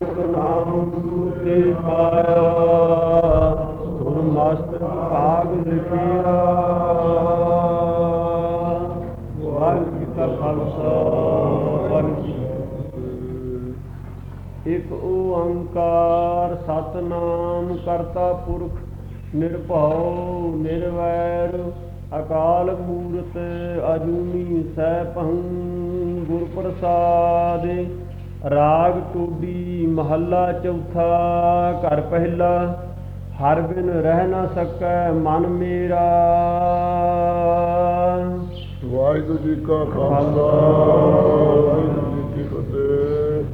ਨਾਮ ਤੇ ਪਾਇਆ ਸੁਰ ਮਸਤ ਭਾਗ ਲਿਖਿਆ ਵਾਹਿਗੁਰੂ ਜੀ ਕਾ ਖਾਲਸਾ ਵਾਹਿਗੁਰੂ ਇੱਕ ਓੰਕਾਰ ਸਤਨਾਮ ਕਰਤਾ ਪੁਰਖ ਨਿਰਭਉ, ਨਿਰਵੈਰ, ਅਕਾਲ ਮੂਰਤ ਅਜੂਨੀ ਸੈਭੰ ਗੁਰ ਪ੍ਰਸਾਦ ਰਾਗ ਟੋਡੀ ਮਹੱਲਾ ਚੌਥਾ ਘਰ ਪਹਿਲਾ, ਹਰ ਬਿਨ ਰਹਿ ਨਾ ਸਕੈ ਮਨ ਮੇਰਾ। ਵਾਹਿਗੁਰੂ ਜੀ ਕਾ ਖਾਲਸਾ, ਵਾਹਿਗੁਰੂ ਜੀ ਕੀ ਫਤਿਹ।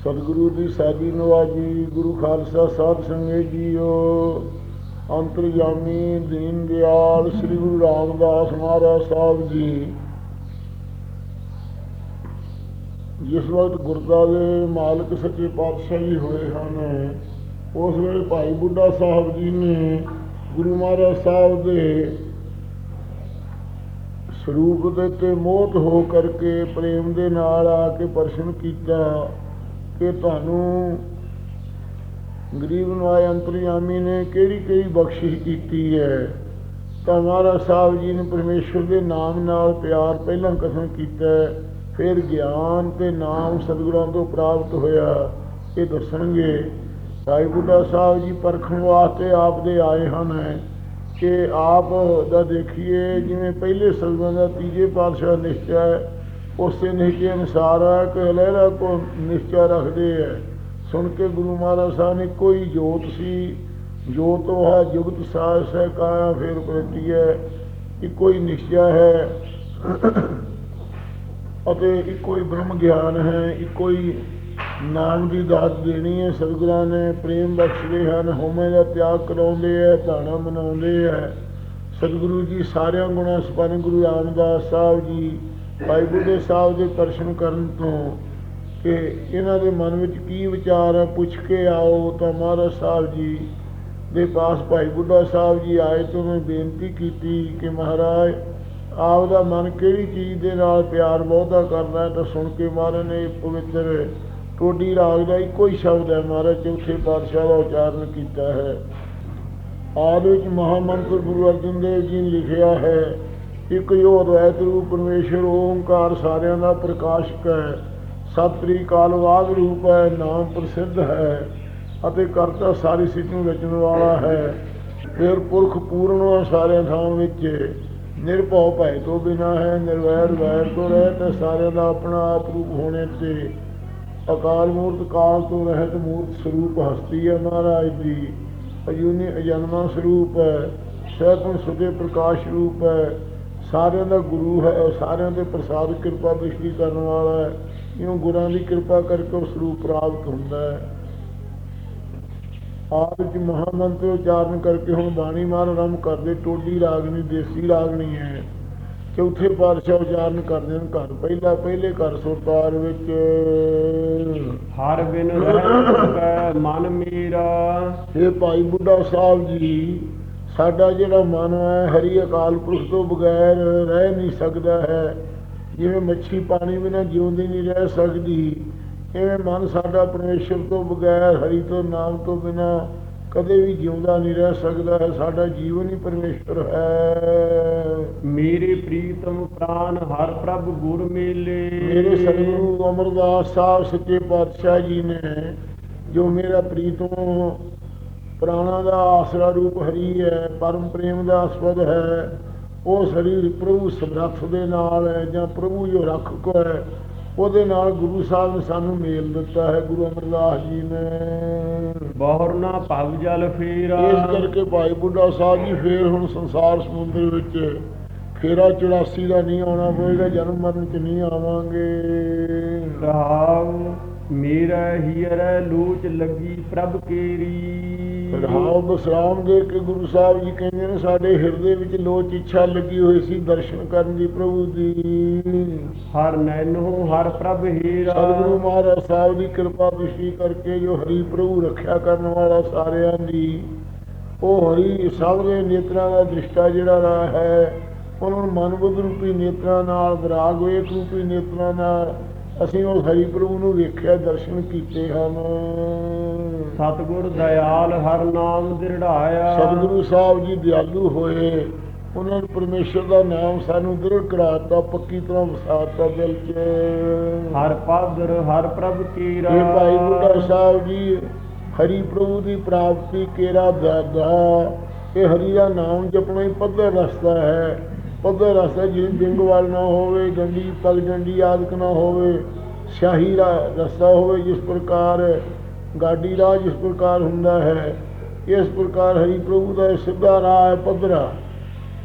ਸਤਿਗੁਰੂ ਦੀ ਸਾਜੀ ਨਵਾਜੀ, ਗੁਰੂ ਖਾਲਸਾ ਸਾਧ ਸੰਗਤ ਜੀਓ, ਅੰਤਰਯਾਮੀ ਦੀਨ ਦਿਆਲ ਸ੍ਰੀ ਗੁਰੂ ਰਾਮਦਾਸ ਮਹਾਰਾਜ ਸਾਹਿਬ ਜੀ। ਜਿਸ ਵਕਤ ਗੁਰਦਾ ਦੇ ਮਾਲਕ ਸੱਚੇ ਪਾਤਸ਼ਾਹ ਜੀ ਹੋਏ ਹਨ, ਉਸ ਵੇਲੇ ਭਾਈ ਬੁੱਢਾ ਸਾਹਿਬ ਜੀ ਨੇ ਗੁਰੂ ਮਹਾਰਾਜ ਸਾਹਿਬ ਦੇ ਸਰੂਪ ਦੇ ਤੇ ਮੋਹਤ ਹੋ ਕਰਕੇ ਪ੍ਰੇਮ ਦੇ ਨਾਲ ਆ ਕੇ ਪ੍ਰਸ਼ਨ ਕੀਤਾ ਕਿ ਤੁਹਾਨੂੰ ਗਰੀਬ ਨਵਾਏ ਅੰਤਰਯਾਮੀ ਨੇ ਕਿਹੜੀ ਕਿਹੜੀ ਬਖਸ਼ਿਸ਼ ਕੀਤੀ ਹੈ। ਤਾਂ ਮਹਾਰਾਜ ਸਾਹਿਬ ਜੀ ਨੇ ਪਰਮੇਸ਼ਵਰ ਦੇ ਨਾਮ ਨਾਲ ਪਿਆਰ ਪਹਿਲਾਂ ਕਥਨ ਕੀਤਾ ਫਿਰ ਗਿਆਨ ਤੇ ਨਾਮ ਸਤਿਗੁਰਾਂ ਤੋਂ ਪ੍ਰਾਪਤ ਹੋਇਆ। ਇਹ ਦੱਸਣਗੇ ਭਾਈ ਬੁੱਢਾ ਸਾਹਿਬ ਜੀ ਪਰਖਣ ਵਾਸਤੇ ਆਪ ਦੇ ਆਏ ਹਨ ਕਿ ਆਪ ਦਾ ਦੇਖੀਏ, ਜਿਵੇਂ ਪਹਿਲੇ ਸਲਮਾਂ ਦਾ ਤੀਜੇ ਪਾਤਸ਼ਾਹ ਨਿਸ਼ਚੈ, ਉਸੇ ਨਿਸ਼ਚੈ ਅਨੁਸਾਰ ਹੈ ਕਿ ਲਹਿਰਾ ਕੋ ਨਿਸ਼ਚੈ ਰੱਖਦੇ ਹੈ। ਸੁਣ ਕੇ ਗੁਰੂ ਮਹਾਰਾਜ ਸਾਹਿਬ ਨੇ ਕੋਈ ਜੋਤ ਸੀ। ਜੋਤ ਉਹ ਹੈ, ਜੁਗਤ ਸਾਸ ਹੈ ਕਾਇਆ ਫੇਰ ਪ੍ਰਤੀ ਹੈ ਇੱਕੋ ਹੀ ਨਿਸ਼ਚੈ ਹੈ। ਅਤੇ ਇੱਕੋ ਹੀ ਬ੍ਰਹਮ ਗਿਆਨ ਹੈ, ਇੱਕੋ ਹੀ ਨਾਮ ਦੀ ਦਾਤ ਦੇਣੀ ਹੈ, ਸਤਿਗੁਰਾਂ ਨੇ ਪ੍ਰੇਮ ਬਖਸ਼ਦੇ ਹਨ ਹੋਮੇ ਦਾ ਤਿਆਗ ਕਰਾਉਂਦੇ ਹੈ, ਧਾਣਾ ਮਨਾਉਂਦੇ ਹੈ। ਸਤਿਗੁਰੂ ਜੀ ਸਾਰਿਆਂ ਗੁਣਾਂ ਸੰਪੰਨ ਗੁਰੂ ਰਾਮਦਾਸ ਸਾਹਿਬ ਜੀ, ਭਾਈ ਬੁੱਢੇ ਸਾਹਿਬ ਦੇ ਦਰਸ਼ਨ ਕਰਨ ਤੋਂ ਕਿ ਇਹਨਾਂ ਦੇ ਮਨ ਵਿੱਚ ਕੀ ਵਿਚਾਰ ਹੈ ਪੁੱਛ ਕੇ ਆਓ ਤਾਂ ਮਹਾਰਾਜ ਸਾਹਿਬ ਜੀ ਦੇ ਪਾਸ ਭਾਈ ਬੁੱਢਾ ਸਾਹਿਬ ਜੀ ਆਏ ਤੋਂ ਮੈਂ ਬੇਨਤੀ ਕੀਤੀ ਕਿ ਮਹਾਰਾਜ ਆਪ ਦਾ ਮਨ ਕਿਹੜੀ ਚੀਜ਼ ਦੇ ਨਾਲ ਪਿਆਰ ਬਹੁਤਾ ਕਰਦਾ ਤਾਂ ਸੁਣ ਕੇ ਮਹਾਰਾਜ ਨੇ ਪਵਿੱਤਰ ਟੋਡੀ ਰਾਗ ਦਾ ਇੱਕੋ ਹੀ ਸ਼ਬਦ ਹੈ, ਮਹਾਰਾਜ ਚੌਥੇ ਪਾਤਸ਼ਾਹ ਦਾ ਉਚਾਰਨ ਕੀਤਾ ਹੈ। ਆਦਿ ਵਿੱਚ ਮਹਾਮੰਤਰ ਗੁਰੂ ਅਰਜਨ ਦੇਵ ਜੀ ਨੇ ਲਿਖਿਆ ਹੈ, ਇੱਕ ਜੋ ਅਦਵੈਤ ਰੂਪ ਪਰਮੇਸ਼ਰ, ਓੰਕਾਰ ਸਾਰਿਆਂ ਦਾ ਪ੍ਰਕਾਸ਼ਕ ਹੈ। ਸਤਿ ਕਾਲ ਵਾਗ ਰੂਪ ਹੈ, ਨਾਮ ਪ੍ਰਸਿੱਧ ਹੈ ਅਤੇ ਕਰਤਾ ਸਾਰੀ ਸਿੱਧ ਨੂੰ ਰਚਣ ਵਾਲਾ ਹੈ। ਫਿਰ ਪੁਰਖ ਪੂਰਨ ਸਾਰਿਆਂ ਥਾਂ ਵਿੱਚ ਨਿਰਭਉ ਭੈ ਤੋਂ ਬਿਨਾ ਹੈ, ਨਿਰਵੈਰ ਵੈਰ ਤੋਂ ਰਹਿਤ ਹੈ ਸਾਰਿਆਂ ਦਾ ਆਪਣਾ ਆਪ ਰੂਪ ਹੋਣੇ ਤੇ। ਅਕਾਲ ਮੂਰਤ ਕਾਲ ਤੋਂ ਰਹਿਤ ਮੂਰਤ ਸਰੂਪ ਹਸਤੀ ਹੈ ਮਹਾਰਾਜ ਦੀ ਅਜੂਨੀ ਅਜਨਮਾ ਸਰੂਪ ਹੈ ਸਹਿਤਨ ਸੁਖੇ ਪ੍ਰਕਾਸ਼ ਰੂਪ ਹੈ। ਸਾਰਿਆਂ ਦਾ ਗੁਰੂ ਹੈ, ਸਾਰਿਆਂ ਦੇ ਪ੍ਰਸਾਦ ਕਿਰਪਾ ਦ੍ਰਿਸ਼ਟੀ ਕਰਨ ਵਾਲਾ ਹੈ। ਇਹਨੂੰ ਗੁਰਾਂ ਦੀ ਕਿਰਪਾ ਕਰਕੇ ਉਹ ਸਰੂਪ ਪ੍ਰਾਪਤ ਹੁੰਦਾ ਹੈ। ਆਪ ਜੀ ਮਹਾਮੰਤਰ ਉਚਾਰਨ ਕਰਕੇ ਹੁਣ ਬਾਣੀ ਮਾਰ ਆਰੰਭ ਕਰਦੇ ਟੋਡੀ ਰਾਗਣੀ ਦੇਸੀ ਰਾਗਣੀ ਹੈ। ਚੌਥੇ ਪਾਤਸ਼ਾਹ ਉਚਾਰਨ ਕਰਦੇ ਹਨ ਘਰ। ਪਹਿਲਾ ਪਹਿਲੇ ਘਰ ਸੁਰਤਾਲ ਵਿੱਚ। ਹਰ ਬਿਨ ਰਹਿ ਮਨ ਮੇਰਾ। ਇਹ ਭਾਈ ਬੁੱਢਾ ਸਾਹਿਬ ਜੀ ਸਾਡਾ ਜਿਹੜਾ ਮਨ ਹੈ ਹਰੀ ਅਕਾਲ ਪੁਰਖ ਤੋਂ ਬਗੈਰ ਰਹਿ ਨਹੀਂ ਸਕਦਾ ਹੈ। ਜਿਵੇਂ ਮੱਛੀ ਪਾਣੀ ਬਿਨਾਂ ਜਿਉਂਦੀ ਨਹੀਂ ਰਹਿ ਸਕਦੀ। ਇਵੇਂ ਮਨ ਸਾਡਾ ਪਰਮੇਸ਼ਰ ਤੋਂ ਬਗੈਰ ਹਰੀ ਤੋਂ ਨਾਮ ਤੋਂ ਬਿਨਾਂ ਕਦੇ ਵੀ ਜਿਉਂਦਾ ਨਹੀਂ ਰਹਿ ਸਕਦਾ ਹੈ ਸਾਡਾ ਜੀਵਨ ਹੀ ਪਰਮੇਸ਼ਰ ਹੈ। ਮੇਰੇ ਪ੍ਰੀਤਮ ਪ੍ਰਾਨ ਹਰ ਪ੍ਰਭ ਗੁਰ ਮੇਲੇ। ਮੇਰੇ ਸਤਿਗੁਰੂ ਅਮਰਦਾਸ ਸਾਹਿਬ ਸੱਚੇ ਪਾਤਸ਼ਾਹ ਜੀ ਨੇ ਜੋ ਮੇਰਾ ਪ੍ਰੀਤਮ ਪ੍ਰਾਣਾ ਦਾ ਆਸਰਾ ਰੂਪ ਹਰੀ ਹੈ ਪਰਮ ਪ੍ਰੇਮ ਦਾ ਅਸਪਦ ਹੈ ਉਹ ਸਰੀਰ ਪ੍ਰਭੂ ਸਮਰੱਥ ਦੇ ਨਾਲ ਹੈ ਜਾਂ ਪ੍ਰਭੂ ਜੋ ਰੱਖਕ ਹੈ ਉਹਦੇ ਨਾਲ ਗੁਰੂ ਸਾਹਿਬ ਨੇ ਸਾਨੂੰ ਮੇਲ ਦਿੱਤਾ ਹੈ ਗੁਰੂ ਅਮਰਦਾਸ ਜੀ ਨੇ। ਬਹੁਰ ਨਾ ਭਵ ਜਲ ਫੇਰਾ। ਇਸ ਕਰਕੇ ਭਾਈ ਬੁੱਢਾ ਸਾਹਿਬ ਜੀ ਫੇਰ ਹੁਣ ਸੰਸਾਰ ਸਮੁੰਦਰ ਵਿੱਚ ਫੇਰਾ 84 ਦਾ ਨਹੀਂ ਆਉਣਾ ਪਵੇਗਾ ਜਨਮ ਮਰਨ ਚ ਨਹੀਂ ਆਵਾਂਗੇ। ਰਹਾਉ ਮੇਰਾ ਹੀਰ ਲੋਚ ਲੱਗੀ ਪ੍ਰਭ ਕੇਰੀ। ਰਹਾਉ ਬਸਰਾਮ ਦੇ ਕੇ ਗੁਰੂ ਸਾਹਿਬ ਜੀ ਕਹਿੰਦੇ ਨੇ ਸਾਡੇ ਹਿਰਦੇ ਵਿੱਚ ਲੋਚ ਇੱਛਾ ਲੱਗੀ ਹੋਈ ਸੀ ਦਰਸ਼ਨ ਕਰਨ ਦੀ ਪ੍ਰਭੂ ਦੀ। ਹਰ ਨੈਨੋ ਹਰ ਪ੍ਰਭ ਹੀਰਾ। ਸਤਿਗੁਰੂ ਮਹਾਰਾਜ ਸਾਹਿਬ ਦੀ ਕਿਰਪਾ ਦ੍ਰਿਸ਼ਟੀ ਕਰਕੇ ਜੋ ਹਰੀ ਪ੍ਰਭੂ ਰੱਖਿਆ ਕਰਨ ਵਾਲਾ ਸਾਰਿਆਂ ਦੀ ਉਹ ਹਰੀ ਸਭ ਦੇ ਨੇਤਰਾਂ ਦਾ ਦ੍ਰਿਸ਼ਟਾ ਜਿਹੜਾ ਰਾ ਹੈ ਉਹਨਾਂ ਨੂੰ ਮਨ ਬੁੱਧ ਰੂਪੀ ਨੇਤਰਾਂ ਨਾਲ ਵਿਰਾਗ ਵੇਖ ਰੂਪੀ ਨੇਤਰਾਂ ਨਾਲ ਅਸੀਂ ਉਸ ਹਰੀ ਪ੍ਰਭੂ ਨੂੰ ਵੇਖਿਆ ਦਰਸ਼ਨ ਕੀਤੇ ਹਨ। ਸਤਿਗੁਰ ਦਇਆਲ ਹਰ ਨਾਮ ਦਿਰੜਾਇਆ। ਸਤਿਗੁਰੂ ਸਾਹਿਬ ਜੀ ਦਿਆਲੂ ਹੋਏ। ਉਹਨਾਂ ਨੇ ਪਰਮੇਸ਼ਰ ਦਾ ਨਾਮ ਸਾਨੂੰ ਦ੍ਰਿੜ ਕਰਾਤਾ ਪੱਕੀ ਤਰ੍ਹਾਂ ਵਸਾਤਾ ਦਿਲ 'ਚ। ਹਰ ਪਾਦਰ ਹਰ ਪ੍ਰਭ ਕੀਰਾ ਇਹ ਭਾਈ ਬੁੱਢਾ ਸਾਹਿਬ ਜੀ ਹਰੀ ਪ੍ਰਭੂ ਦੀ ਪ੍ਰਾਪਤੀ ਕੇਰਾ ਦਾਦਾ ਇਹ ਹਰੀ ਦਾ ਨਾਮ ਜਪਣਾ ਹੀ ਪੱਧਰ ਰਸਤਾ ਹੈ। ਪੱਧਰ ਰਸਤਾ ਜਿਵੇਂ ਬਿੰਗਵਾਲ ਨਾ ਹੋਵੇ ਡੰਡੀ ਪਗ ਡੰਡੀ ਆਦਿਕ ਨਾ ਹੋਵੇ। ਸ਼ਾਹੀ ਦਾ ਰਸਤਾ ਹੋਵੇ ਜਿਸ ਪ੍ਰਕਾਰ ਗਾਡੀ ਰਾਹ ਜਿਸ ਪ੍ਰਕਾਰ ਹੁੰਦਾ ਹੈ। ਇਸ ਪ੍ਰਕਾਰ ਹਰੀ ਪ੍ਰਭੂ ਦਾ ਸਿੱਧਾ ਰਾਹ ਹੈ ਪੱਧਰਾ।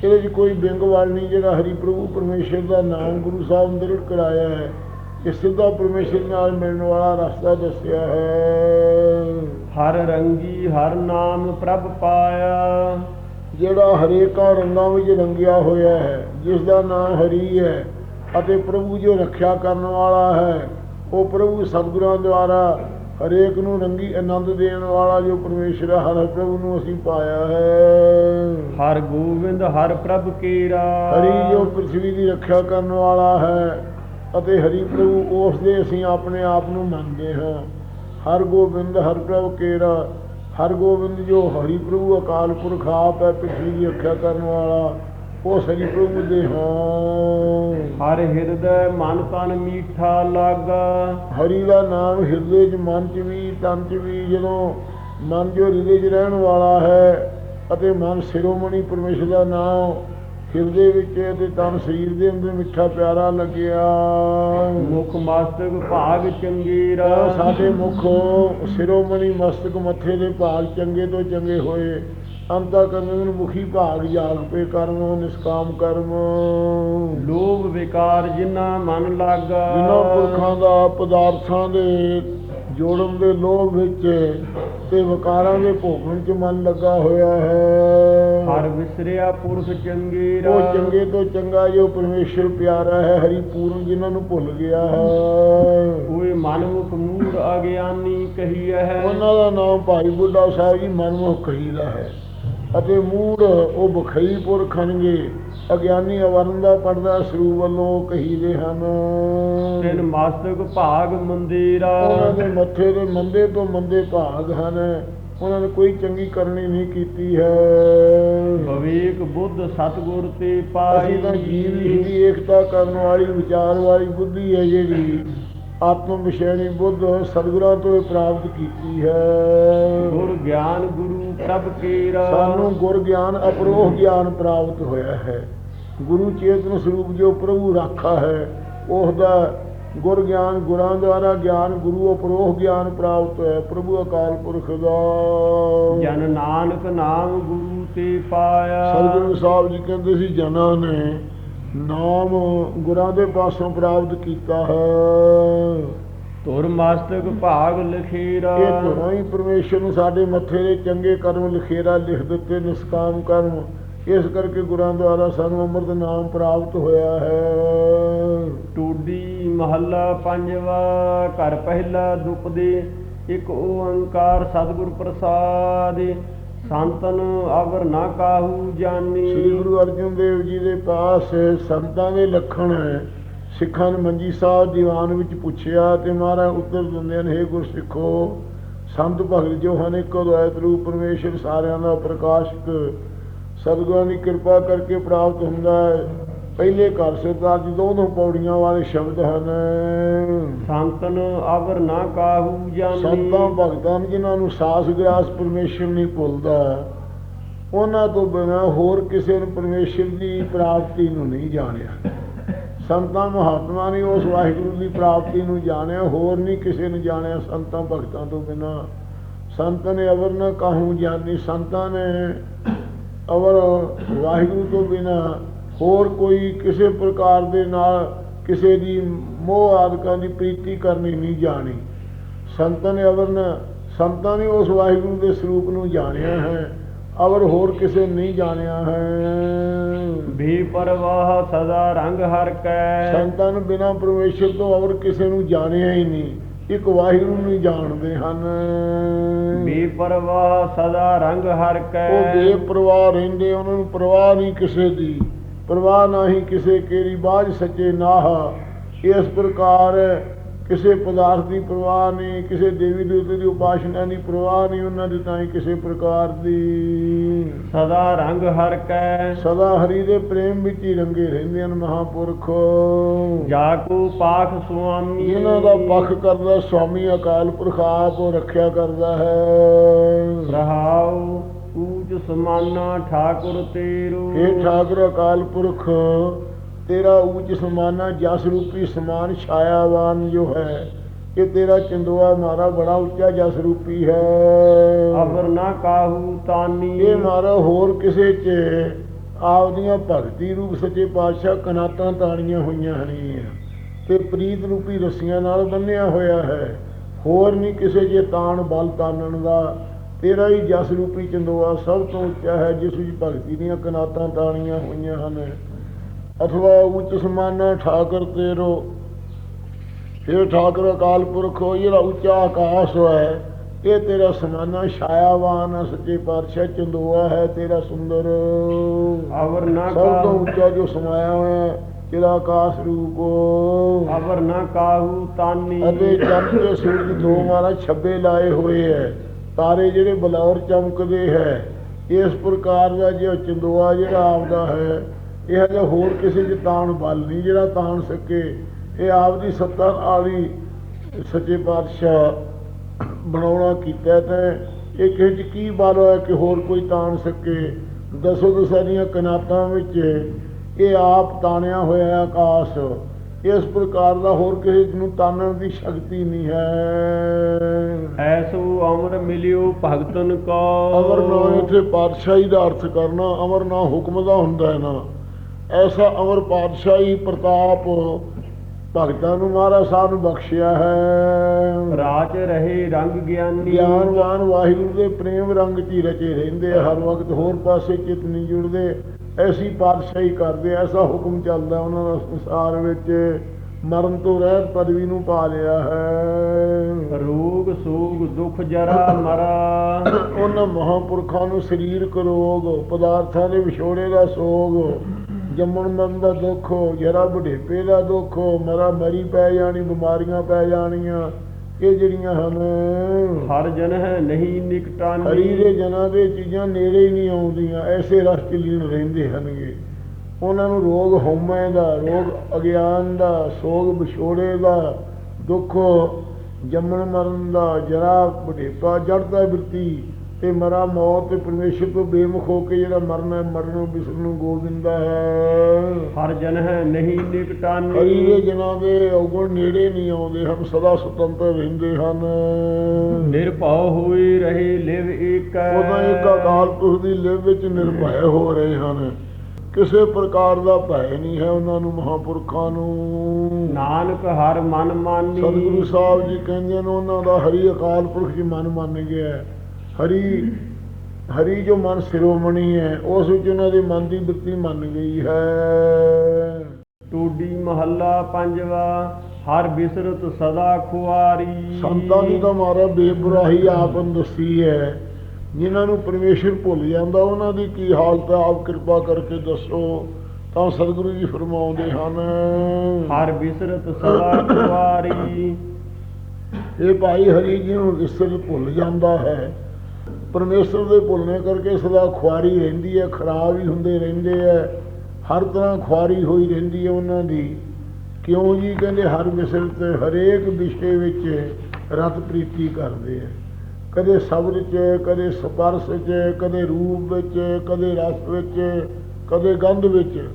ਇਹਦੇ 'ਚ ਕੋਈ ਬਿੰਗਵਾਲ ਨਹੀਂ ਜਿਹੜਾ ਹਰੀ ਪ੍ਰਭੂ ਪਰਮੇਸ਼ਰ ਦਾ ਨਾਮ ਗੁਰੂ ਸਾਹਿਬ ਨੇ ਦ੍ਰਿੜ ਕਰਾਇਆ ਹੈ। ਇਹ ਸਿੱਧਾ ਪਰਮੇਸ਼ਰ ਨਾਲ ਮਿਲਣ ਵਾਲਾ ਰਸਤਾ ਦੱਸਿਆ ਹੈ। ਹਰ ਰੰਗੀ ਹਰ ਨਾਮ ਪ੍ਰਭ ਪਾਇਆ। ਜਿਹੜਾ ਹਰੇਕਾਂ ਰੰਗਾਂ ਵਿੱਚ ਰੰਗਿਆ ਹੋਇਆ ਹੈ ਜਿਸ ਦਾ ਨਾਮ ਹਰੀ ਹੈ ਅਤੇ ਪ੍ਰਭੂ ਜੋ ਰੱਖਿਆ ਕਰਨ ਵਾਲਾ ਹੈ ਉਹ ਪ੍ਰਭੂ ਸਤਿਗੁਰਾਂ ਦੁਆਰਾ ਹਰੇਕ ਨੂੰ ਰੰਗੀ ਆਨੰਦ ਦੇਣ ਵਾਲਾ ਜੋ ਪਰਮੇਸ਼ਰ ਹਰ ਪ੍ਰਭੂ ਨੂੰ ਅਸੀਂ ਪਾਇਆ ਹੈ। ਹਰ ਗੋਬਿੰਦ ਹਰ ਪ੍ਰਭ ਕੀਰਾ। ਹਰੀ ਜੋ ਪ੍ਰithvi ਦੀ ਰੱਖਿਆ ਕਰਨ ਵਾਲਾ ਹੈ ਅਤੇ ਹਰੀ ਪ੍ਰਭੂ ਉਸ ਦੇ ਅਸੀਂ ਆਪਣੇ ਆਪ ਨੂੰ ਮੰਨਦੇ ਹਾਂ। ਹਰ ਗੋਬਿੰਦ ਹਰ ਪ੍ਰਭ ਕੇਰਾ ਹਰ ਗੋਬਿੰਦ ਜੋ ਹਰੀ ਪ੍ਰਭੂ ਅਕਾਲ ਪੁਰਖ ਆਪ ਹੈ ਪ੍ਰithvi ਦੀ ਰੱਖਿਆ ਕਰਨ ਵਾਲਾ ਉਹ ਹਰੀ ਪ੍ਰਭੂ ਦੇ ਹਾਂ ਹਰ ਹਿਰਦੈ ਮਨ ਤਨ ਮੀਠਾ ਲਾਗਾ। ਹਰੀ ਦਾ ਨਾਮ ਹਿਰਦੇ 'ਚ ਮਨ 'ਚ ਵੀ ਤਨ 'ਚ ਵੀ ਜਦੋਂ ਮਨ ਜੋ ਹਿਰਦੇ 'ਚ ਰਹਿਣ ਵਾਲਾ ਹੈ ਅਤੇ ਮਨ ਸਿਰੋਮਣੀ ਪਰਮੇਸ਼ਰ ਦਾ ਨਾਮ ਹਿਰਦੇ ਵਿੱਚ ਤੇ ਤਨ ਸਰੀਰ ਦੇ ਅੰਦਰ ਮਿੱਠਾ ਪਿਆਰਾ ਲੱਗਿਆ। ਮੁਖ ਮਸਤਕ ਭਾਗ ਚੰਗੀਰਾ। ਸਾਡੇ ਮੁਖ ਸਿਰੋਮਣੀ ਮਸਤਕ ਮੱਥੇ ਦੇ ਭਾਗ ਚੰਗੇ ਤੋਂ ਚੰਗੇ ਹੋਏ। ਅੰਤਾ ਕਰਨ ਨੂੰ ਮੁਖੀ ਭਾਗ ਜਾਗ ਪੇ ਕਰਮ ਨਿਸਕਾਮ ਕਰਮ ਲੋਭ ਵਿਕਾਰ ਜਿਨਾ ਮਨ ਲਾਗਾ। ਜਿਨ੍ਹਾਂ ਪੁਰਖਾਂ ਦਾ ਪਦਾਰਥਾਂ ਦੇ ਜੋੜਨ ਦੇ ਲੋਭ ਵਿੱਚ ਤੇ ਵਿਕਾਰਾਂ ਦੇ ਭੋਗਣ 'ਚ ਮਨ ਲੱਗਾ ਹੋਇਆ ਹੈ। ਹਰ ਵਿਸਰਿਆ ਪੁਰਖ ਚੰਗੀਰਾ ਉਹ ਚੰਗੇ ਤੋਂ ਚੰਗਾ ਜੋ ਪਰਮੇਸ਼ਰ ਪਿਆਰਾ ਹੈ ਹਰੀ ਪੂਰਨ ਜਿਨ੍ਹਾਂ ਨੂੰ ਭੁੱਲ ਗਿਆ ਹੈ। ਕੋਈ ਮਨਮੁਖ ਮੂੜ ਅਗਿਆਨੀ ਕਹੀਐ ਹੈ। ਉਹਨਾਂ ਦਾ ਨਾਮ ਭਾਈ ਬੁੱਢਾ ਸਾਹਿਬ ਜੀ ਮਨਮੁਖ ਕਹੀਦਾ ਹੈ। ਅਤੇ ਮੂੜ ਉਹ ਬਖਈ ਪੁਰਖ ਹਨਗੇ ਅਗਿਆਨੀ ਅਵਰਨ ਦਾ ਪੜਦਾ ਸਰੂਪ ਵੱਲੋਂ ਕਹੀਦੇ ਹਨ। ਤਿਨ ਮਸਤਕ ਭਾਗ ਮੰਦਿਰਾ। ਉਹਨਾਂ ਦੇ ਮੱਥੇ ਦੇ ਮੰਦੇ ਤੋਂ ਮੰਦੇ ਭਾਗ ਹਨ। ਉਹਨਾਂ ਨੇ ਕੋਈ ਚੰਗੀ ਕਰਨੀ ਨਹੀਂ ਕੀਤੀ ਹੈ। ਵਿਵੇਕ ਬੁੱਧ ਸਤਗੁਰ ਤੇ ਅਸੀਂ ਪਾਈ ਤਾਂ ਜੀਵ ਦੀ ਏਕਤਾ ਕਰਨ ਵਾਲੀ ਵਿਚਾਰ ਵਾਲੀ ਬੁੱਧੀ ਹੈ ਜਿਹੜੀ। ਆਤਮ ਵਿਸ਼ੇਣੀ ਬੁੱਧ ਸਤਿਗੁਰਾਂ ਤੋਂ ਪ੍ਰਾਪਤ ਕੀਤੀ ਹੈ। ਗੁਰ ਗਿਆਨ ਗੁਰੂ ਪ੍ਰਭ ਕੀਰਾ ਸਾਨੂੰ ਗੁਰ ਗਿਆਨ ਅਪਰੋਹ ਗਿਆਨ ਪ੍ਰਾਪਤ ਹੋਇਆ ਹੈ। ਗੁਰੂ ਚੇਤਨ ਸਰੂਪ ਜੋ ਪ੍ਰਭੂ ਰਾਖਾ ਹੈ ਉਸ ਦਾ ਗੁਰ ਗਿਆਨ ਗੁਰਾਂ ਦੁਆਰਾ ਗਿਆਨ ਗੁਰੂ ਅਪਰੋਹ ਗਿਆਨ ਪ੍ਰਾਪਤ ਹੋਇਆ ਪ੍ਰਭੂ ਅਕਾਲ ਪੁਰਖ ਦਾ। ਜਨ ਨਾਨਕ ਨਾਮ ਗੁਰੂ ਤੇ ਪਾਇਆ। ਸਤਿਗੁਰੂ ਸਾਹਿਬ ਜੀ ਕਹਿੰਦੇ ਸੀ ਜਨਾਂ ਨੇ ਨਾਮ ਗੁਰਾਂ ਦੇ ਪਾਸੋਂ ਪ੍ਰਾਪਤ ਕੀਤਾ ਹੈ। ਧੁਰ ਮਸਤਕ ਭਾਗ ਲਖੀਰਾ। ਇਹ ਧੁਰਾਂ ਹੀ ਪਰਮੇਸ਼ਰ ਨੂੰ ਸਾਡੇ ਮੱਥੇ ਦੇ ਚੰਗੇ ਕਰਮ ਲਿਖੇਰਾ ਲਿਖ ਦਿੱਤੇ ਨਿਸਕਾਮ ਕਰਮ। ਇਸ ਕਰਕੇ ਗੁਰਾਂ ਦੁਆਰਾ ਸਾਨੂੰ ਅੰਮ੍ਰਿਤ ਨਾਮ ਪ੍ਰਾਪਤ ਹੋਇਆ ਹੈ। ਟੂਡੀ ਮਹੱਲਾ ਪੰਜਵਾ ਘਰ ਪਹਿਲਾ ਦੁਪਦੇ ਇੱਕ ਓੰਕਾਰ ਸਤਿਗੁਰ ਪ੍ਰਸਾਦ। ਸੰਤਨ ਅਵਰ ਨਾ ਕਾਹੂ ਜਾਨੀ ਸ੍ਰੀ ਗੁਰੂ ਅਰਜਨ ਦੇਵ ਜੀ ਦੇ ਪਾਸ ਸੰਤਾਂ ਦੇ ਲੱਖਣ ਹੈ। ਸਿੱਖਾਂ ਨੇ ਮੰਜੀ ਸਾਹਿਬ ਦੀਵਾਨ ਵਿੱਚ ਪੁੱਛਿਆ ਤੇ ਮਹਾਰਾਜ ਉੱਤਰ ਦਿੰਦੇ ਨੇ हे ਗੁਰਸਿੱਖੋ ਸੰਤ ਭਗਤ ਜੋ ਹਨ ਇੱਕੋ ਦੁਆਇਤ ਰੂਪ ਪਰਮੇਸ਼ਰ ਸਾਰਿਆਂ ਦਾ ਪ੍ਰਕਾਸ਼ਕ ਸਤਿਗੁਰਾਂ ਦੀ ਕਿਰਪਾ ਕਰਕੇ ਪ੍ਰਾਪਤ ਹੁੰਦਾ ਹੈ। ਪਹਿਲੇ ਘਰ ਸਰਦਾਰ ਜੀ ਦੋਨੋਂ ਪੌੜੀਆਂ ਵਾਲੇ ਸ਼ਬਦ ਹਨ। ਸੰਤਨ ਅਵਰ ਨਾ ਕਾਹੂ ਜਾਨੀ ਸੰਤਾਂ ਭਗਤਾਂ ਜਿਨ੍ਹਾਂ ਨੂੰ ਸਾਸ ਗਿਆਸ ਪਰਮੇਸ਼ਰ ਨਹੀਂ ਭੁੱਲਦਾ ਉਹਨਾਂ ਤੋਂ ਬਿਨਾਂ ਹੋਰ ਕਿਸੇ ਨੂੰ ਪਰਮੇਸ਼ਰ ਦੀ ਪ੍ਰਾਪਤੀ ਨੂੰ ਨਹੀਂ ਜਾਣਿਆ। ਸੰਤਾਂ ਮਹਾਤਮਾ ਨੇ ਉਸ ਵਾਹਿਗੁਰੂ ਦੀ ਪ੍ਰਾਪਤੀ ਨੂੰ ਜਾਣਿਆ, ਹੋਰ ਨਹੀਂ ਕਿਸੇ ਨੂੰ ਜਾਣਿਆ ਸੰਤਾਂ ਭਗਤਾਂ ਤੋਂ ਬਿਨਾਂ। ਸੰਤ ਨੇ ਅਵਰ ਨਾ ਕਾਹੂ ਜਾਣੀ ਸੰਤਾਂ ਨੇ ਅਵਰ ਵਾਹਿਗੁਰੂ ਤੋਂ ਬਿਨਾਂ ਹੋਰ ਕੋਈ ਕਿਸੇ ਪ੍ਰਕਾਰ ਦੇ ਨਾਲ ਕਿਸੇ ਦੀ ਮੋਹ ਆਦਿਕਾਂ ਦੀ ਪ੍ਰੀਤੀ ਕਰਨੀ ਨਹੀਂ ਜਾਣੀ। ਸੰਤਾਂ ਨੇ ਅਵਰ ਸੰਤਾਂ ਨੇ ਉਸ ਵਾਹਿਗੁਰੂ ਦੇ ਸਰੂਪ ਨੂੰ ਜਾਣਿਆ ਹੈ, ਅਵਰ ਹੋਰ ਕਿਸੇ ਨਹੀਂ ਜਾਣਿਆ ਹੈ। ਵੀ ਪਰਵਾਹ ਸਦਾ ਰੰਗ ਹਰ ਕੈ। ਸੰਤਾਂ ਨੂੰ ਬਿਨਾਂ ਪਰਮੇਸ਼ਰ ਤੋਂ ਅਵਰ ਕਿਸੇ ਨੂੰ ਜਾਣਿਆ ਹੀ ਨਹੀਂ। ਇੱਕ ਵਾਹਿਗੁਰੂ ਨੂੰ ਹੀ ਜਾਣਦੇ ਹਨ। ਵੀ ਪਰਵਾਹ ਸਦਾ ਰੰਗ ਹਰ ਕੈ। ਉਹ ਬੇਪਰਵਾਹ ਰਹਿੰਦੇ ਉਹਨਾਂ ਨੂੰ ਪਰਵਾਹ ਨਹੀਂ ਕਿਸੇ ਦੀ। ਪਰਵਾਹ ਨਹੀਂ ਕਿਸੇ ਕੇਰੀ ਬਾਝ ਸੱਚੇ ਨਾਹ। ਇਸ ਪ੍ਰਕਾਰ ਕਿਸੇ ਪਦਾਰਥ ਦੀ ਪਰਵਾਹ ਨਹੀਂ ਕਿਸੇ ਦੇਵੀ ਦੇਵਤੇ ਦੀ ਉਪਾਸਨਾ ਦੀ ਪਰਵਾਹ ਨਹੀਂ ਉਹਨਾਂ ਦੀ ਤਾਂ ਹੀ ਕਿਸੇ ਪ੍ਰਕਾਰ ਦੀ। ਸਦਾ ਰੰਗ ਹਰ ਕੈ। ਸਦਾ ਹਰੀ ਦੇ ਪ੍ਰੇਮ ਵਿੱਚ ਹੀ ਰੰਗੇ ਰਹਿੰਦੇ ਹਨ ਮਹਾਪੁਰਖ। ਜਾ ਕੋ ਪਾਖ ਸੁਆਮੀ। ਇਹਨਾਂ ਦਾ ਪੱਖ ਕਰਦਾ ਸੁਆਮੀ ਅਕਾਲ ਪੁਰਖ ਆਪ ਰੱਖਿਆ ਕਰਦਾ ਹੈ। ਰਹਾਉ ਊਚ ਸਮਾਨਾ ਠਾਕੁਰ ਤੇਰੋ। हे ਠਾਕੁਰ ਅਕਾਲ ਪੁਰਖ ਤੇਰਾ ਉੱਚ ਸਮਾਨਾ ਜਸ ਰੂਪੀ ਸਮਾਨ ਛਾਇਆਵਾਨ ਜੋ ਹੈ ਇਹ ਤੇਰਾ ਚੰਦੋਆ ਮਾਰਾ ਬੜਾ ਉੱਚਾ ਜਸ ਰੂਪੀ ਹੈ। ਅਵਰ ਨਾ ਕਾਹੂ ਤਾਨੀ। ਇਹ ਮਾਰਾ ਹੋਰ ਕਿਸੇ 'ਚ ਆਪਦੀਆਂ ਭਗਤੀ ਰੂਪ ਸੱਚੇ ਪਾਤਸ਼ਾਹ ਕਨਾਤਾਂ ਤਾਣੀਆਂ ਹੋਈਆਂ ਹਨ ਤੇ ਪ੍ਰੀਤ ਰੂਪੀ ਰੱਸੀਆਂ ਨਾਲ ਬੰਨਿਆ ਹੋਇਆ ਹੈ ਹੋਰ ਨਹੀਂ ਕਿਸੇ 'ਚ ਤਾਣ ਬਲ ਤਾਣਨ ਦਾ। ਤੇਰਾ ਹੀ ਜਸ ਰੂਪੀ ਚੰਦੋਆ ਸਭ ਤੋਂ ਉੱਚਾ ਹੈ ਜਿਸ ਵਿੱਚ ਭਗਤੀ ਦੀਆਂ ਕਨਾਤਾਂ ਤਾਣੀਆਂ ਹੋਈਆਂ ਹਨ। ਅਥਵਾ ਉੱਚ ਸਮਾਨਾ ਠਾਕਰ ਤੇਰੋ। ਇਹ ਠਾਕਰ ਅਕਾਲ ਪੁਰਖ ਹੋ ਜਿਹੜਾ ਉੱਚਾ ਆਕਾਸ਼ ਹੈ ਇਹ ਤੇਰਾ ਸਮਾਨਾ ਛਾਇਆਵਾਨ ਹੈ, ਸੱਚੇ ਪਾਤਸ਼ਾਹ ਚੰਦੋਆ ਹੈ ਤੇਰਾ ਸੁੰਦਰ। ਅਵਰ ਨਾ ਸਭ ਤੋਂ ਉੱਚਾ ਜੋ ਸਮਾਇਆ ਹੋਇਆ ਹੈ, ਤੇਰਾ ਆਕਾਸ਼ ਰੂਪ। ਅਵਰ ਨਾ ਕਾਹੂ ਤਾਨੀ। ਅਤੇ ਚੰਦ ਤੇ ਸੂਰਜ ਦੋ ਮਾਰਾ ਛੱਬੇ ਲਾਏ ਹੋਏ ਹੈ। ਤਾਰੇ ਜਿਹੜੇ ਬਲੌਰ ਚਮਕਦੇ ਹੈ ਇਸ ਪ੍ਰਕਾਰ ਦਾ ਜੋ ਚੰਦੋਆ ਜਿਹੜਾ ਆਪਦਾ ਹੈ ਇਹ ਜਿਹਾ ਹੋਰ ਕਿਸੇ ਚ ਤਾਣ ਬਲ ਨਹੀਂ ਜਿਹੜਾ ਤਾਣ ਸਕੇ। ਇਹ ਆਪਦੀ ਸੱਤਾ ਨਾਲ ਹੀ ਸੱਚੇ ਪਾਤਸ਼ਾਹ ਬਣਾਉਣਾ ਕੀਤਾ ਤੇ ਇਹ ਕਿਸੇ ਚ ਕੀ ਬਲ ਹੋਇਆ ਕਿ ਹੋਰ ਕੋਈ ਤਾਣ ਸਕੇ। ਦਸੋ ਦਸਾਂ ਦੀਆਂ ਕਨਾਤਾਂ ਵਿੱਚ ਇਹ ਆਪ ਤਾਣਿਆ ਹੋਇਆ ਆਕਾਸ਼। ਇਸ ਪ੍ਰਕਾਰ ਦਾ ਹੋਰ ਕਿਸੇ ਨੂੰ ਤਾਣਨ ਦੀ ਸ਼ਕਤੀ ਨਹੀਂ ਹੈ। ਐਸੋ ਅਮਰ ਮਿਲਿਓ ਭਗਤਨ ਕੋ। ਅਮਰ ਨਾ ਇੱਥੇ ਪਾਤਸ਼ਾਹੀ ਦਾ ਅਰਥ ਕਰਨਾ ਅਮਰ ਨਾ ਹੁਕਮ ਦਾ ਹੁੰਦਾ ਹੈ ਨਾ। ਐਸਾ ਅਮਰ ਪਾਤਸ਼ਾਹੀ ਪ੍ਰਤਾਪ ਭਗਤਾਂ ਨੂੰ ਮਹਾਰਾਜ ਸਾਹਿਬ ਨੂੰ ਬਖਸ਼ਿਆ ਹੈ। ਰਾਜ ਰਹੇ ਰੰਗ ਗਿਆਨੀ। ਗਿਆਨਵਾਨ ਵਾਹਿਗੁਰੂ ਦੇ ਪ੍ਰੇਮ ਰੰਗ 'ਚ ਹੀ ਰਚੇ ਰਹਿੰਦੇ ਹਰ ਵਕਤ ਹੋਰ ਪਾਸੇ ਚਿੱਤ ਨਹੀਂ ਜੁੜਦੇ। ਐਸੀ ਪਾਤਸ਼ਾਹੀ ਕਰਦੇ ਐਸਾ ਹੁਕਮ ਚੱਲਦਾ ਉਹਨਾਂ ਦਾ ਸੰਸਾਰ ਵਿੱਚ। ਮਰਨ ਤੋਂ ਰਹਿਤ ਪਦਵੀ ਨੂੰ ਪਾ ਲਿਆ ਹੈ। ਰੋਗ ਸੋਗ ਦੁਖ ਜਰਾ ਮਰਾ। ਉਹਨਾਂ ਮਹਾਪੁਰਖਾਂ ਨੂੰ ਸਰੀਰਕ ਰੋਗ ਪਦਾਰਥਾਂ ਦੇ ਵਿਛੋੜੇ ਦਾ ਸੋਗ ਜੰਮਣ ਮਰਨ ਦਾ ਦੁੱਖ ਜਰਾ ਬੁਢੇਪੇ ਦਾ ਦੁੱਖ ਮਰਾ ਮਰੀ ਪੈ ਜਾਣੀ ਬਿਮਾਰੀਆਂ ਪੈ ਜਾਣੀਆਂ ਇਹ ਜਿਹੜੀਆਂ ਹਨ। ਹਰ ਜਨ ਹੈ ਨਹੀਂ ਹਰੀ ਨਿਕਟਾਨੀ ਦੇ ਜਨਾਂ ਦੇ ਚੀਜ਼ਾਂ ਨੇੜੇ ਹੀ ਨਹੀਂ ਆਉਂਦੀਆਂ ਐਸੇ ਰਸ ਚ ਲੀਨ ਰਹਿੰਦੇ ਹਨਗੇ। ਉਹਨਾਂ ਨੂੰ ਰੋਗ ਹਉਮੈ ਦਾ ਰੋਗ ਅਗਿਆਨ ਦਾ ਸੋਗ ਵਿਛੋੜੇ ਦਾ ਦੁੱਖ ਜੰਮਣ ਮਰਨ ਦਾ ਜਰਾ ਬੁਢੇਪਾ ਜੜਦਾ ਬਿਰਤੀ। ਤੇ ਮਰਾ ਮੌਤ ਤੇ ਪਰਮੇਸ਼ਰ ਤੋਂ ਬੇਮੁਖ ਹੋ ਕੇ ਜਿਹੜਾ ਮਰਨਾ ਮਰਨ ਬਿਸਰ ਨੂੰ ਗੋਬਿੰਦਾ ਹੈ। ਹਰ ਜਨ ਹੈ ਨਹੀਂ ਨਿਕਟਾਨੀ ਜਨਾਂ ਦੇ ਔਗਣ ਨੇੜੇ ਨਹੀਂ ਆਉਂਦੇ ਹਨ ਸਦਾ ਸੁਤੰਤਰ ਰਹਿੰਦੇ ਹਨ। ਨਿਰਭਉ ਹੋਈ ਰਹੇ ਲਿਵ ਏਕ। ਉਹਦਾ ਇੱਕ ਅਕਾਲ ਪੁਰਖ ਦੀ ਲਿਵ ਵਿੱਚ ਨਿਰਭੈ ਹੋ ਰਹੇ ਹਨ। ਕਿਸੇ ਪ੍ਰਕਾਰ ਦਾ ਭੈ ਨਹੀਂ ਹੈ ਉਹਨਾਂ ਨੂੰ ਮਹਾਪੁਰਖਾਂ ਨੂੰ। ਨਾਨਕ ਹਰ ਮਨ ਮਾਨੀ। ਸਤਿਗੁਰੂ ਸਾਹਿਬ ਜੀ ਕਹਿੰਦੇ ਨੇ ਉਹਨਾਂ ਦਾ ਹਰੀ ਅਕਾਲ ਪੁਰਖ ਜੀ ਮਨ ਮੰਨ ਗਿਆ ਹੈ। ਹਰੀ ਹਰੀ ਜੋ ਮਨ ਸਿਰੋਮਣੀ ਹੈ ਉਸ ਵਿੱਚ ਉਹਨਾਂ ਦੇ ਮਨ ਦੀ ਬਿਰਤੀ ਮੰਨ ਗਈ ਹੈ। ਟੂਡੀ ਮਹੱਲਾ ਪੰਜਵਾ ਹਰ ਬਿਸਰਤ ਸਦਾ ਖੁਆਰੀ। ਸੰਤਾਂ ਦੀ ਤਾਂ ਮਾਰਾ ਬੇਬੁਰਾਹੀ ਆਪ ਨੂੰ ਦੱਸੀ ਹੈ। ਜਿਨ੍ਹਾਂ ਨੂੰ ਪਰਮੇਸ਼ਰ ਭੁੱਲ ਜਾਂਦਾ ਉਹਨਾਂ ਦੀ ਕੀ ਹਾਲਤ ਹੈ ਆਪ ਕਿਰਪਾ ਕਰਕੇ ਦੱਸੋ। ਤਾਂ ਸਤਿਗੁਰੂ ਜੀ ਫਰਮਾਉਂਦੇ ਹਨ। ਹਰ ਬਿਸਰਤ ਸਦਾ ਖੁਆਰੀ। ਇਹ ਭਾਈ ਹਰੀ ਜੀ ਨੂੰ ਰਿਸ਼ਤੇ ਭੁੱਲ ਜਾਂਦਾ ਹੈ। ਪਰਮੇਸ਼ਰ ਦੇ ਭੁੱਲਣੇ ਕਰਕੇ ਸਦਾ ਖੁਆਰੀ ਰਹਿੰਦੀ ਹੈ, ਖਰਾਬ ਹੀ ਹੁੰਦੇ ਰਹਿੰਦੇ ਹੈ। ਹਰ ਤਰ੍ਹਾਂ ਖੁਆਰੀ ਹੋਈ ਰਹਿੰਦੀ ਹੈ ਉਹਨਾਂ ਦੀ। ਕਿਉਂ ਜੀ? ਕਹਿੰਦੇ ਹਰ ਵਿਸਰ ਤੇ ਹਰੇਕ ਵਿਸ਼ੇ ਵਿੱਚ ਰਤ ਪ੍ਰੀਤੀ ਕਰਦੇ ਹੈ। ਕਦੇ ਸਬਰ 'ਚ ਕਦੇ ਸਪਰਸ਼ 'ਚ ਕਦੇ ਰੂਪ ਵਿੱਚ, ਕਦੇ ਰਸ ਵਿੱਚ, ਕਦੇ ਗੰਧ ਵਿੱਚ।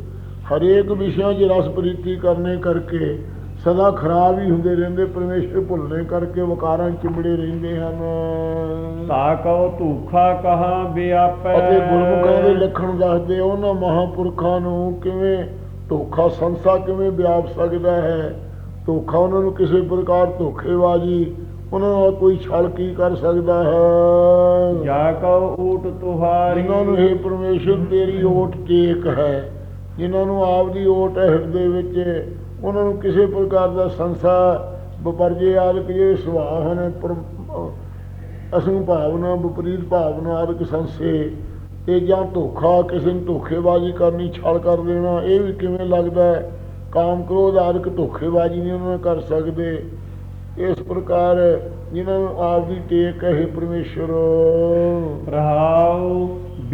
ਹਰੇਕ ਵਿਸ਼ਿਆਂ 'ਚ ਰਸ ਪ੍ਰੀਤੀ ਕਰਨੇ ਕਰਕੇ ਸਦਾ ਖਰਾਬ ਹੀ ਹੁੰਦੇ ਰਹਿੰਦੇ ਪਰਮੇਸ਼ਰ ਭੁੱਲਣੇ ਕਰਕੇ ਵਕਾਰਾਂ ਚਿੰਬੜੇ ਰਹਿੰਦੇ ਹਨ। ਤਾ ਕਉ ਧੂਖਾ ਕਹਾ ਵਿਆਪੈ ਅਤੇ ਗੁਰਮੁਖਾਂ ਦੇ ਲੱਖਣ ਦੱਸਦੇ ਉਹਨਾਂ ਮਹਾਪੁਰਖਾਂ ਨੂੰ ਕਿਵੇਂ ਧੋਖਾ ਸੰਸਾ ਕਿਵੇਂ ਵਿਆਪ ਸਕਦਾ ਹੈ। ਧੋਖਾ ਉਹਨਾਂ ਨੂੰ ਕਿਸੇ ਪ੍ਰਕਾਰ ਧੋਖੇਬਾਜ਼ੀ ਉਹਨਾਂ ਨਾਲ ਕੋਈ ਛਲ ਕੀ ਕਰ ਸਕਦਾ ਹੈ? ਜਾ ਕਉ ਊਟ ਤੁਹਾਰੀ। ਜਿਨ੍ਹਾਂ ਨੂੰ ਇਹ ਪਰਮੇਸ਼ਰ ਤੇਰੀ ਓਟ ਟੇਕ ਹੈ। ਜਿਨ੍ਹਾਂ ਨੂੰ ਆਪ ਦੀ ਓਟ ਹੈ ਹਿਰਦੇ ਵਿੱਚ ਉਹਨਾਂ ਨੂੰ ਕਿਸੇ ਪ੍ਰਕਾਰ ਦਾ ਸੰਸਾ ਵਪਰਜੇ ਆਦਿਕ ਜਿਹੜੇ ਸੁਭਾਅ ਹਨ, ਪਰ- ਅਸੂ ਭਾਵਨਾ, ਵਿਪਰੀਤ ਭਾਵਨਾ ਆਦਿਕ ਸੰਸੇ ਇਹ ਜਾਂ ਧੋਖਾ, ਕਿਸੇ ਨੂੰ ਧੋਖੇਬਾਜ਼ੀ ਕਰਨੀ, ਛਲ ਕਰ ਦੇਣਾ, ਇਹ ਵੀ ਕਿਵੇਂ ਲੱਗਦਾ ਹੈ? ਕਾਮ ਕ੍ਰੋਧ ਆਦਿਕ ਧੋਖੇਬਾਜ਼ੀ ਨਹੀਂ ਉਹਨਾਂ ਕਰ ਸਕਦੇ। ਇਸ ਪ੍ਰਕਾਰ ਜਿਨ੍ਹਾਂ ਨੂੰ ਆਪ ਦੀ ਟੇਕ ਹੈ ਪਰਮੇਸ਼ਰ।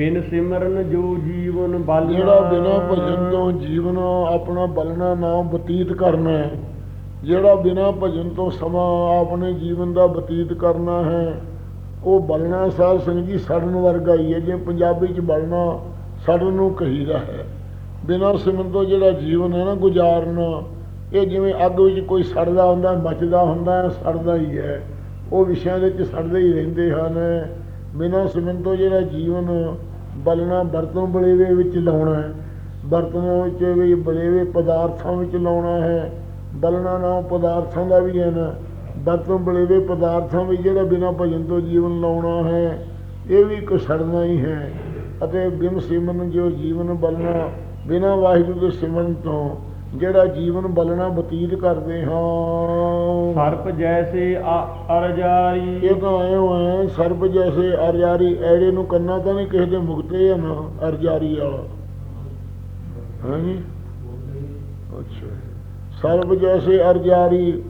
ਬਿਨ ਸਿਮਰਨ ਜੋ ਜੀਵਨ ਬਾਲਿਆ ਜਿਹੜਾ ਬਿਨਾਂ ਭਜਨ ਤੋਂ ਜੀਵਨ ਆਪਣਾ ਬਲਣਾ ਨਾਮ ਬਤੀਤ ਕਰਨਾ ਹੈ। ਜਿਹੜਾ ਬਿਨਾਂ ਭਜਨ ਤੋਂ ਸਮਾਂ ਆਪਣੇ ਜੀਵਨ ਦਾ ਬਤੀਤ ਕਰਨਾ ਹੈ, ਉਹ ਬਲਣਾ ਸਾਧ ਸੰਗਤ ਜੀ, ਸੜਨ ਵਰਗਾ ਹੀ ਹੈ। ਜੇ ਪੰਜਾਬੀ ਚ ਬਲਣਾ ਸੜਨ ਨੂੰ ਕਹੀਦਾ ਹੈ। ਬਿਨਾਂ ਸਿਮਰਨ ਤੋਂ ਜਿਹੜਾ ਜੀਵਨ ਹੈ ਨਾ, ਗੁਜ਼ਾਰਨਾ, ਇਹ ਜਿਵੇਂ ਅੱਗ ਵਿੱਚ ਕੋਈ ਸੜਦਾ ਹੁੰਦਾ, ਮੱਚਦਾ ਹੁੰਦਾ ਹੈ, ਸੜਦਾ ਹੀ ਹੈ। ਉਹ ਵਿਸ਼ਿਆਂ ਦੇ ਵਿੱਚ ਸੜਦੇ ਹੀ ਰਹਿੰਦੇ ਹਨ। ਬਿਨਾਂ ਸਿਮਰਨ ਤੋਂ ਜਿਹੜਾ ਜੀਵਨ ਬਲਣਾ ਬਰਤਨ ਬਲੇਵੇ ਵਿੱਚ ਲਾਉਣਾ ਹੈ। ਬਰਤਨਾਂ ਵਿੱਚ ਵੀ ਬਲੇਵੇ ਪਦਾਰਥਾਂ ਵਿੱਚ ਲਾਉਣਾ ਹੈ। ਬਲਣਾ ਨਾਮ ਪਦਾਰਥਾਂ ਦਾ ਵੀ ਹੈ ਨਾ। ਬਰਤਨ ਬਲੇਵੇ ਪਦਾਰਥਾਂ ਵਿੱਚ ਜਿਹੜਾ ਬਿਨਾਂ ਭਜਨ ਤੋਂ ਜੀਵਨ ਲਾਉਣਾ ਹੈ, ਇਹ ਵੀ ਇੱਕ ਸੜਨਾ ਹੀ ਹੈ। ਅਤੇ ਬਿਨ ਸਿਮਰਨ ਜੋ ਜੀਵਨ ਬਲਣਾ, ਬਿਨਾਂ ਵਾਹਿਗੁਰੂ ਦੇ ਸਿਮਰਨ ਤੋਂ ਜਿਹੜਾ ਜੀਵਨ ਬਲਣਾ ਬਤੀਤ ਕਰਦੇ ਹਾਂ। ਸਰਪ ਜੈਸੇ ਅਰਜਾਰੀ। ਇਹ ਤਾਂ ਆਏ ਹੋਏ ਸਰਬ ਜੈਸੇ ਅਰਜਾਰੀ ਐੜੇ ਨੂੰ ਕੰਨਾ ਤਾਂ ਨਹੀਂ ਕਿਸੇ ਦੇ ਮੁਕਤੇ ਆ ਨਾ ਅਰਜਾਰੀ ਵਾਲਾ। ਹਾਂਜੀ ਅੱਛਾ। ਸਰਬ ਜੈਸੇ ਅਰਜਾਰੀ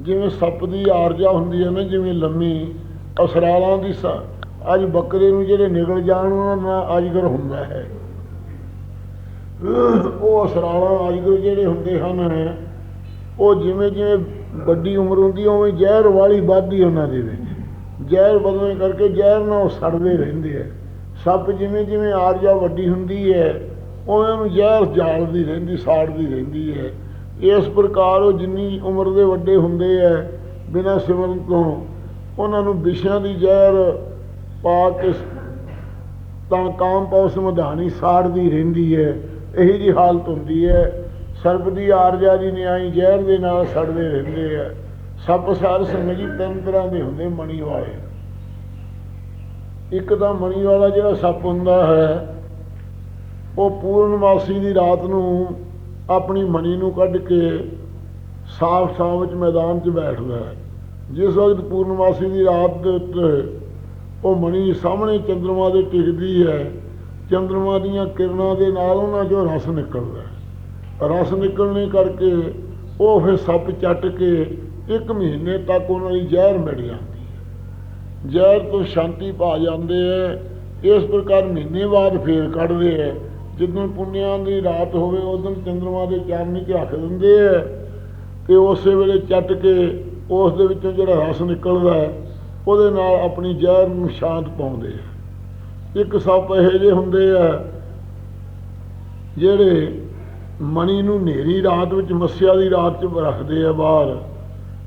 ਜਿਵੇਂ ਸੱਪ ਦੀ ਆਰਜਾ ਹੁੰਦੀ ਹੈ ਨਾ ਜਿਵੇਂ ਲੰਮੀ ਅਸਰਾਲਾਂ ਦੀ ਸ- ਅੱਜ ਬੱਕਰੇ ਨੂੰ ਜਿਹੜੇ ਨਿਗਲ ਜਾਣ ਉਹਨਾਂ ਨਾਲ ਅਜਗਰ ਹੁੰਦਾ ਹੈ। ਉਹ ਅਸਰਾਲਾਂ ਅਜਗਰ ਜਿਹੜੇ ਹੁੰਦੇ ਹਨ, ਉਹ ਜਿਵੇਂ ਜਿਵੇਂ ਵੱਡੀ ਉਮਰ ਹੁੰਦੀ, ਉਵੇਂ ਜ਼ਹਿਰ ਵਾਲੀ ਵੱਧਦੀ ਉਹਨਾਂ ਦੇ ਵਿੱਚ ਜ਼ਹਿਰ ਵਧਣ ਕਰਕੇ ਜ਼ਹਿਰ ਨਾਲ ਉਹ ਸੜਦੇ ਰਹਿੰਦੇ ਆ। ਸੱਪ ਜਿਵੇਂ ਜਿਵੇਂ ਆਰਜਾ ਵੱਡੀ ਹੁੰਦੀ ਹੈ ਉਵੇਂ ਉਹਨੂੰ ਜ਼ਹਿਰ ਜਾਲਦੀ ਰਹਿੰਦੀ, ਸਾੜਦੀ ਰਹਿੰਦੀ ਹੈ। ਇਸ ਪ੍ਰਕਾਰ ਉਹ ਜਿੰਨੀ ਉਮਰ ਦੇ ਵੱਡੇ ਹੁੰਦੇ ਆ, ਬਿਨਾਂ ਸਿਮਰਨ ਤੋਂ, ਉਹਨਾਂ ਨੂੰ ਵਿਸ਼ਿਆਂ ਦੀ ਜ਼ਹਿਰ ਪਾ ਕੇ ਤਾਂ ਕਾਮ ਪੌਸ ਮਧਾਨੀ ਸਾੜਦੀ ਰਹਿੰਦੀ ਹੈ। ਇਹੀ ਜੀ ਹਾਲਤ ਹੁੰਦੀ ਹੈ। ਸਰਬ ਦੀ ਆਰਜਾ ਦੀ ਨਿਆਈ ਜ਼ਹਿਰ ਦੇ ਨਾਲ ਸੜਦੇ ਰਹਿੰਦੇ ਆ। ਸੱਪ ਸਾਰ ਸੰਗ ਜੀ ਤਿੰਨ ਤਰ੍ਹਾਂ ਦੇ ਹੁੰਦੇ, ਮਣੀ ਵਾਲੇ। ਇੱਕ ਤਾਂ ਮਣੀ ਵਾਲਾ ਜਿਹੜਾ ਸੱਪ ਹੁੰਦਾ ਹੈ, ਉਹ ਪੂਰਨਮਾਸੀ ਦੀ ਰਾਤ ਨੂੰ ਆਪਣੀ ਮਣੀ ਨੂੰ ਕੱਢ ਕੇ ਸਾਫ਼ ਸਾਫ਼ ਵਿੱਚ ਮੈਦਾਨ 'ਚ ਬੈਠਦਾ ਹੈ। ਜਿਸ ਵਕਤ ਪੂਰਨਮਾਸੀ ਦੀ ਰਾਤ ਦੇ ਉੱਤੇ ਉਹ ਮਣੀ ਸਾਹਮਣੇ ਚੰਦਰਮਾ ਦੇ ਟਿਕਦੀ ਹੈ ਚੰਦਰਮਾ ਦੀਆਂ ਕਿਰਨਾਂ ਦੇ ਨਾਲ ਉਹਨਾਂ 'ਚੋਂ ਰਸ ਨਿਕਲਦਾ ਰਸ ਨਿਕਲਣੇ ਕਰਕੇ ਉਹ ਫਿਰ ਸੱਪ ਚੱਟ ਕੇ ਇੱਕ ਮਹੀਨੇ ਤੱਕ ਉਹਨਾਂ ਦੀ ਜ਼ਹਿਰ ਮਿਟ ਜਾਂਦੀ ਹੈ। ਜ਼ਹਿਰ ਤੋਂ ਸ਼ਾਂਤੀ ਪਾ ਜਾਂਦੇ ਹੈ। ਇਸ ਪ੍ਰਕਾਰ ਮਹੀਨੇ ਬਾਅਦ ਫੇਰ ਕੱਢਦੇ ਹੈ। ਜਦੋਂ ਪੁੰਨਿਆਂ ਦੀ ਰਾਤ ਹੋਵੇ, ਉਦੋਂ ਚੰਦਰਮਾ ਦੇ ਚਾਨਣੀ 'ਚ ਰੱਖ ਦਿੰਦੇ ਹੈ ਤੇ ਉਸੇ ਵੇਲੇ ਚੱਟ ਕੇ ਉਸ ਦੇ ਵਿੱਚੋਂ ਜਿਹੜਾ ਰਸ ਨਿਕਲਦਾ ਉਹਦੇ ਨਾਲ ਆਪਣੀ ਜ਼ਹਿਰ ਨੂੰ ਸ਼ਾਂਤ ਪਾਉਂਦੇ ਆ ਇੱਕ ਸੱਪ ਇਹੋ ਜਿਹੇ ਹੁੰਦੇ ਆ ਜਿਹੜੇ ਮਣੀ ਨੂੰ ਹਨੇਰੀ ਰਾਤ ਵਿੱਚ ਮੱਸਿਆ ਦੀ ਰਾਤ 'ਚ ਰੱਖਦੇ ਆ ਬਾਹਰ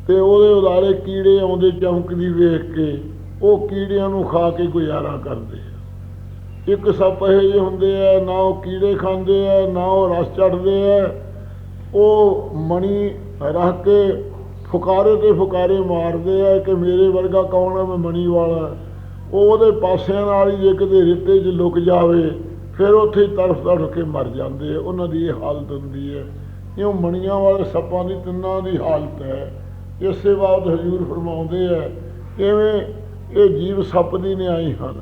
ਤੇ ਉਹਦੇ ਉਦਾਰੇ ਕੀੜੇ ਆਉਂਦੇ ਚਮਕਦੀ ਵੇਖ ਕੇ, ਉਹ ਕੀੜਿਆਂ ਨੂੰ ਖਾ ਕੇ ਗੁਜ਼ਾਰਾ ਕਰਦੇ ਆ। ਇੱਕ ਸੱਪ ਇਹੋ ਜਿਹੇ ਹੁੰਦੇ ਆ, ਨਾ ਉਹ ਕੀੜੇ ਖਾਂਦੇ ਆ, ਨਾ ਉਹ ਰਸ ਚੜਦੇ ਆ। ਉਹ ਮਣੀ ਰੱਖ ਕੇ ਫੁਕਾਰੇ ਤੇ ਫੁਕਾਰੇ ਮਾਰਦੇ ਆ ਕਿ ਮੇਰੇ ਵਰਗਾ ਕੌਣ ਆ, ਮੈਂ ਮਣੀ ਵਾਲਾ। ਉਹ ਉਹਦੇ ਪਾਸਿਆਂ ਨਾਲ ਹੀ ਜੇ ਕਿਤੇ ਰਿੱਤੇ 'ਚ ਲੁਕ ਜਾਵੇ, ਫਿਰ ਉੱਥੇ ਹੀ ਤੜਫ ਤੜਫ ਕੇ ਮਰ ਜਾਂਦੇ ਆ। ਉਹਨਾਂ ਦੀ ਇਹ ਹਾਲਤ ਹੁੰਦੀ ਹੈ। ਇਉਂ ਮਣੀਆਂ ਵਾਲੇ ਸੱਪਾਂ ਦੀ ਤਿੰਨਾਂ ਦੀ ਹਾਲਤ ਹੈ। ਇਸੇ ਬਾਬਤ ਹਜ਼ੂਰ ਫਰਮਾਉਂਦੇ ਆ ਕਿਵੇਂ ਇਹ ਜੀਵ ਸੱਪ ਦੀ ਨਿਆਈ ਹਨ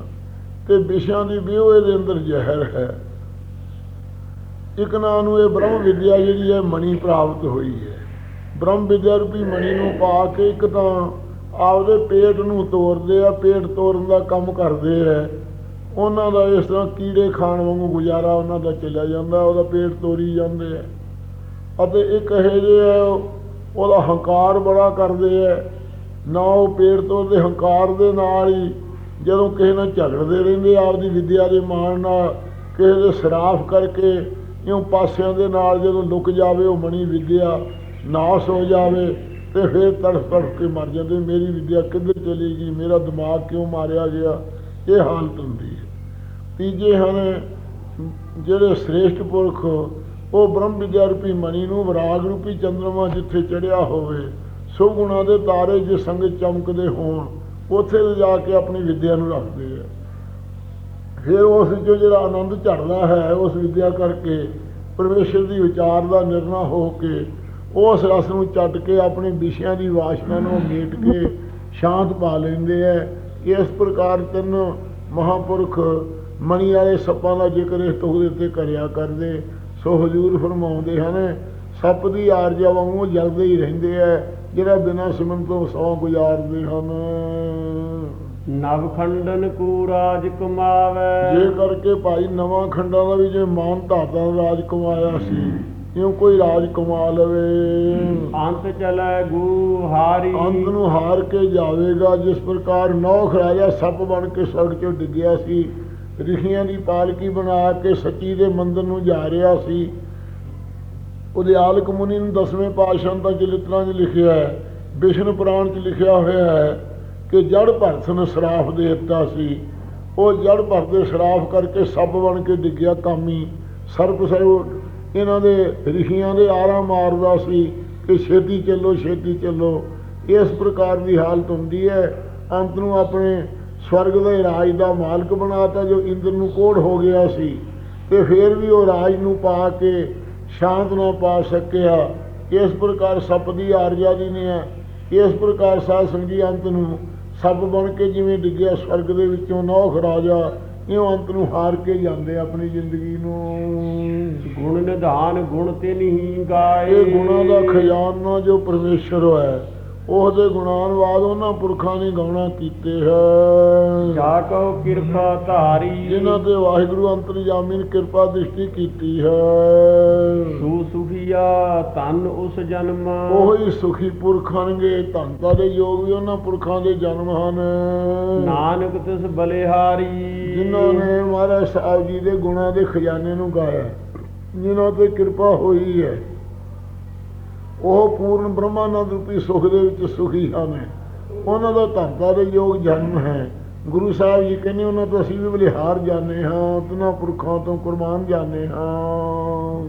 ਤੇ ਵਿਸ਼ਿਆਂ ਦੀ ਵਿਉ ਇਹਦੇ ਅੰਦਰ ਜ਼ਹਿਰ ਹੈ। ਇੱਕ ਨਾਂ ਨੂੰ ਇਹ ਬ੍ਰਹਮ ਵਿਦਿਆ ਜਿਹੜੀ ਹੈ, ਮਣੀ ਪ੍ਰਾਪਤ ਹੋਈ ਹੈ। ਬ੍ਰਹਮ ਵਿਦਿਆ ਰੂਪੀ ਮਣੀ ਨੂੰ ਪਾ ਕੇ ਇੱਕ ਤਾਂ ਆਪਦੇ ਪੇਟ ਨੂੰ ਤੋੜਦੇ ਆ, ਪੇਟ ਤੋੜਨ ਦਾ ਕੰਮ ਕਰਦੇ ਆ। ਉਹਨਾਂ ਦਾ ਇਸ ਤਰ੍ਹਾਂ ਕੀੜੇ ਖਾਣ ਵਾਂਗੂ ਗੁਜ਼ਾਰਾ ਉਹਨਾਂ ਦਾ ਚੱਲਿਆ ਜਾਂਦਾ, ਉਹਦਾ ਪੇਟ ਤੋੜੀ ਜਾਂਦੇ ਆ। ਅਤੇ ਇੱਕ ਇਹ ਜਿਹੇ ਹੈ ਉਹਦਾ ਹੰਕਾਰ ਬੜਾ ਕਰਦੇ ਆ। ਨਾ ਉਹ ਪੇਟ ਤੋੜਦੇ ਹੰਕਾਰ ਦੇ ਨਾਲ ਹੀ ਜਦੋਂ ਕਿਸੇ ਨਾਲ ਝਗੜਦੇ ਰਹਿੰਦੇ ਆਪਦੀ ਵਿਦਿਆ ਦੇ ਮਾਣ ਨਾਲ, ਕਿਸੇ ਦੇ ਸਰਾਫ ਕਰਕੇ ਇਉਂ ਪਾਸਿਆਂ ਦੇ ਨਾਲ ਜਦੋਂ ਲੁਕ ਜਾਵੇ, ਉਹ ਮਣੀ ਵਿਦਿਆ, ਨਾਸ ਹੋ ਜਾਵੇ ਤੇ ਫਿਰ ਤੜਫ ਤੜਫ ਕੇ ਮਰ ਜਾਂਦੇ, ਮੇਰੀ ਵਿਦਿਆ ਕਿੱਧਰ ਚਲੀ ਗਈ, ਮੇਰਾ ਦਿਮਾਗ ਕਿਉਂ ਮਾਰਿਆ ਗਿਆ? ਇਹ ਹਾਲਤ ਹੁੰਦੀ ਹੈ। ਤੀਜੇ ਹਨ, ਜਿਹੜੇ ਸ੍ਰੇਸ਼ਟ ਪੁਰਖ, ਉਹ ਬ੍ਰਹਮ ਵਿਦਿਆ ਰੂਪੀ ਮਣੀ ਨੂੰ ਵਿਰਾਗ ਰੂਪੀ ਚੰਦਰਮਾ ਜਿੱਥੇ ਚੜਿਆ ਹੋਵੇ ਸੋ ਗੁਣਾ ਦੇ ਤਾਰੇ ਜੇ ਸੰਗਤ ਚਮਕਦੇ ਹੋਣ, ਉੱਥੇ ਜਾ ਕੇ ਆਪਣੀ ਵਿਦਿਆ ਨੂੰ ਰੱਖਦੇ ਆ। ਫਿਰ ਉਸ ਵਿੱਚੋਂ ਜਿਹੜਾ ਆਨੰਦ ਝੜਦਾ ਹੈ, ਉਸ ਵਿਦਿਆ ਕਰਕੇ ਪਰਮੇਸ਼ਰ ਦੀ ਵਿਚਾਰ ਦਾ ਨਿਰਣਾ ਹੋ ਕੇ ਉਸ ਰਸ ਨੂੰ ਚੱਟ ਕੇ ਆਪਣੇ ਵਿਸ਼ਿਆਂ ਦੀ ਵਾਸ਼ਨਾ ਨੂੰ ਮੇਟ ਕੇ ਸ਼ਾਂਤ ਪਾ ਲੈਂਦੇ ਐ। ਇਸ ਪ੍ਰਕਾਰ ਤਿੰਨ ਮਹਾਪੁਰਖ ਮਣੀ ਵਾਲੇ ਸੱਪਾਂ ਦਾ ਜ਼ਿਕਰ ਇਸ ਤੋਂ ਦੇ ਉੱਤੇ ਕਰਿਆ ਕਰਦੇ। ਸੋ ਹਜੂਰ ਫਰਮਾਉਂਦੇ ਹਨ ਸੱਪ ਦੀ ਆਰਜਾ ਵਾਂਗੂ ਜਲਦੇ ਹੀ ਰਹਿੰਦੇ ਐ ਜਿਹੜਾ ਬਿਨਾਂ ਸਿਮਰਨ ਤੋਂ ਸੌ ਗੁਜ਼ਾਰਦੇ ਹਨ। ਨਵ ਖੰਡਨ ਕੂ ਰਾਜ ਕਮਾਵੇ। ਜੇ ਕਰਕੇ ਭਾਈ ਨਵਾਂ ਖੰਡਾਂ ਦਾ ਵੀ ਜੇ ਮਾਨ ਧਾਤਾ ਦਾ ਰਾਜ ਕਮਾਇਆ ਸੀ। ਇਉਂ ਕੋਈ ਰਾਜ ਕਮਾ ਲਵੇ? ਅੰਤ ਚਲੇ ਗੂ ਹਾਰੀ। ਅੰਤ ਨੂੰ ਹਾਰ ਕੇ ਜਾਵੇਗਾ ਜਿਸ ਪ੍ਰਕਾਰ ਨੌਖ ਰਾਜਾ ਸੱਪ ਬਣ ਕੇ ਸੜਕ 'ਚੋਂ ਡਿੱਗਿਆ ਸੀ। ਰਿਸ਼ੀਆਂ ਦੀ ਪਾਲਕੀ ਬਣਾ ਕੇ ਸੱਚੀ ਦੇ ਮੰਦਰ ਨੂੰ ਜਾ ਰਿਹਾ ਸੀ। ਉਹਦੇ ਆਲਕ ਮੁਨੀ ਨੂੰ ਦਸਵੇਂ ਪਾਤਸ਼ਾਹ ਦਾ ਚਲਿਤਰਾਂ 'ਚ ਲਿਖਿਆ ਹੈ ਵਿਸ਼ਨ ਪੁਰਾਣ 'ਚ ਲਿਖਿਆ ਹੋਇਆ ਹੈ ਕਿ ਜੜ ਭਰਤ ਨੇ ਸ਼ਰਾਫ ਦੇ ਦਿੱਤਾ ਸੀ। ਉਹ ਜੜ ਭਰਤ ਦੇ ਸ਼ਰਾਫ ਕਰਕੇ ਸੱਪ ਬਣ ਕੇ ਡਿੱਗਿਆ ਕਾਮੀ। ਸਰਪ ਸਰਬ ਇਹਨਾਂ ਦੇ ਰਿਸ਼ੀਆਂ ਦੇ ਆਰਾ ਮਾਰਦਾ ਸੀ ਕਿ ਛੇਤੀ ਚੱਲੋ ਛੇਤੀ ਚੱਲੋ। ਇਸ ਪ੍ਰਕਾਰ ਦੀ ਹਾਲਤ ਹੁੰਦੀ ਹੈ। ਅੰਤ ਨੂੰ ਆਪਣੇ ਸਵਰਗ ਦੇ ਰਾਜ ਦਾ ਮਾਲਕ ਬਣਾਤਾ, ਜੋ ਇੰਦਰ ਨੂੰ ਕੋੜ ਹੋ ਗਿਆ ਸੀ। ਤੇ ਫਿਰ ਵੀ ਉਹ ਰਾਜ ਨੂੰ ਪਾ ਕੇ ਸ਼ਾਂਤ ਨਾ ਪਾ ਸਕਿਆ। ਇਸ ਪ੍ਰਕਾਰ ਸੱਪ ਦੀ ਆਰਜਾ ਆਰਜ਼ਾਦੀ ਨੇ ਹੈ ਇਸ ਪ੍ਰਕਾਰ ਸਾਧ ਸੰਗੀ ਅੰਤ ਨੂੰ ਸੱਪ ਬਣ ਕੇ ਜਿਵੇਂ ਡਿੱਗਿਆ, ਸਵਰਗ ਦੇ ਵਿੱਚੋਂ ਨੌਖ ਰਾਜਾ ਇਉਂ ਅੰਤ ਨੂੰ ਹਾਰ ਕੇ ਜਾਂਦੇ ਆਪਣੀ ਜ਼ਿੰਦਗੀ ਨੂੰ। ਗੁਣ ਨਿਧਾਨ ਗੁਣ ਤੇ ਨਹੀਂ ਗਾਏ। ਇਹ ਗੁਣਾਂ ਦਾ ਖਜ਼ਾਨਾ ਜੋ ਪਰਮੇਸ਼ਰ ਹੈ। ਉਹਦੇ ਗੁਣਾਨਵਾਦ ਉਹਨਾਂ ਪੁਰਖਾਂ ਨੇ ਗਾਉਣਾ ਕੀਤੇ ਹੈ। ਜਾ ਕਉ ਕਿਰਪਾ ਧਾਰੀ। ਜਿਨ੍ਹਾਂ ਤੇ ਵਾਹਿਗੁਰੂ ਅੰਤਰਜਾਮੀ ਨੇ ਕਿਰਪਾ ਦ੍ਰਿਸ਼ਟੀ ਕੀਤੀ ਹੈ। ਸੂ ਸੁਖੀਆ ਤਨ ਉਸ ਜਨਮ। ਉਹੀ ਸੁਖੀ ਪੁਰਖ ਹਨਗੇ ਧੰਤਾ ਦੇ ਯੋਗ ਵੀ ਉਹਨਾਂ ਪੁਰਖਾਂ ਦੇ ਜਨਮ ਹਨ। ਨਾਨਕ ਤਿਸ ਬਲਿਹਾਰੀ। ਜਿਨ੍ਹਾਂ ਨੇ ਮਹਾਰਾਜ ਸਾਹਿਬ ਜੀ ਦੇ ਗੁਣਾਂ ਦੇ ਖਜ਼ਾਨੇ ਨੂੰ ਗਾਇਆ ਜਿਨ੍ਹਾਂ ਤੇ ਕਿਰਪਾ ਹੋਈ ਹੈ। ਉਹ ਪੂਰਨ ਬ੍ਰਹਮਾਨੰਦ ਰੂਪੀ ਸੁਖ ਦੇ ਵਿੱਚ ਸੁਖੀ ਹਨ। ਉਹਨਾਂ ਦਾ ਧਰਤਾ ਦੇ ਯੋਗ ਜਨਮ ਹੈ। ਗੁਰੂ ਸਾਹਿਬ ਜੀ ਕਹਿੰਦੇ, ਉਹਨਾਂ ਤੋਂ ਅਸੀਂ ਵੀ ਬਲਿਹਾਰ ਜਾਣੇ ਹਾਂ ਉਹਨਾਂ ਪੁਰਖਾਂ ਤੋਂ ਕੁਰਬਾਨ ਜਾਣੇ ਹਾਂ।